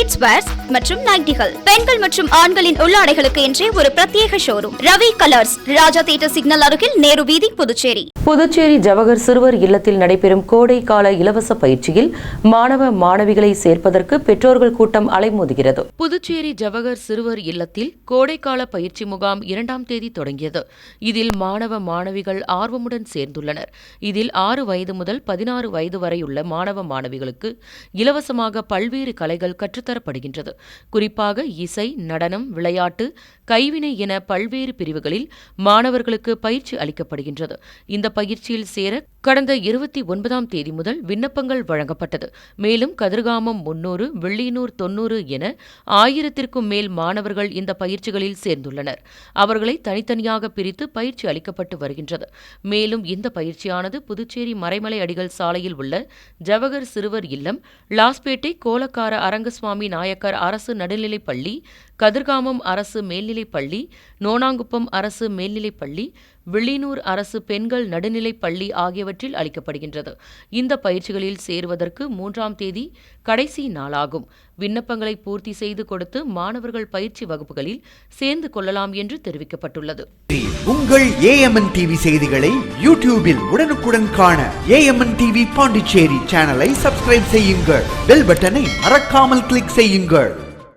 kids wears மற்றும் நைட்டிகள். பெண்கள் மற்றும் ஆண்களின் உள்ளாடைகளுக்கு என்றே ஒரு பிரத்யேக showroom Ravi colours Raja theatre signal அருகில் நேரு வீதி புதுச்சேரி. புதுச்சேரி ஜவஹர் சிறுவர் இல்லத்தில் நடைபெறும் கோடை கால இலவச பயிற்சியில் மாணவ மாணவிகளை சேர்ப்பதற்கு பெற்றோர்கள் கூட்டம் அலைமோதுகிறது. புதுச்சேரி ஜவஹர் சிறுவர் இல்லத்தில் கோடைக்கால பயிற்சி முகாம் இரண்டாம் தேதி தொடங்கியது. இதில் மாணவ மாணவிகள் ஆர்வமுடன் சேர்ந்துள்ளனர். இதில் ஆறு வயது முதல் பதினாறு வயது வரையுள்ள மாணவ மாணவிகளுக்கு இலவசமாக பல்வேறு கலைகள் தரப்படுகின்றது. குறிப்பாக இசை நடனம் விளையாட்டு கைவினை என பல்வேறு பிரிவுகளில் மாணவர்களுக்கு பயிற்சி அளிக்கப்படுகின்றது. இந்த பயிற்சியில் சேர கடந்த இருபத்தி ஒன்பதாம் தேதி முதல் விண்ணப்பங்கள் வழங்கப்பட்டது. மேலும் கதிர்காமம் முன்னூறு வெள்ளியனூர் தொன்னூறு என ஆயிரத்திற்கும் மேல் மாணவர்கள் இந்த பயிற்சிகளில் சேர்ந்துள்ளனர். அவர்களை தனித்தனியாக பிரித்து பயிற்சி அளிக்கப்பட்டு வருகின்றது. மேலும் இந்த பயிற்சியானது புதுச்சேரி மறைமலை அடிகள் சாலையில் உள்ள ஜவஹர் சிறுவர் இல்லம் லாஸ்பேட்டை கோலக்கார அரங்கசுவாமி நாயக்கர் அரசு நடுநிலைப் பள்ளி கதிர்காமம் அரசு மேல்நிலைப் பள்ளி நோனாங்குப்பம் அரசு மேல்நிலைப் பள்ளி வில்லியனூர் அரசு பெண்கள் நடுநிலைப் பள்ளி ஆகியவற்றில் அளிக்கப்படுகின்றது. இந்த பயிற்சிகளில் சேருவதற்கு மூன்றாம் தேதி கடைசி நாளாகும். விண்ணப்பங்களை பூர்த்தி செய்து கொடுத்து மாணவர்கள் பயிற்சி வகுப்புகளில் சேர்ந்து கொள்ளலாம் என்று தெரிவிக்கப்பட்டுள்ளது. உங்கள் ஏஎம்என் டிவி செய்திகளை யூடியூபில் உடனுக்குடன் காண ஏஎம்என் டிவி பாண்டிச்சேரி சேனலை சப்ஸ்கிரைப் செய்யுங்கள். பெல் பட்டனை மறக்காமல் கிளிக் செய்யுங்கள்.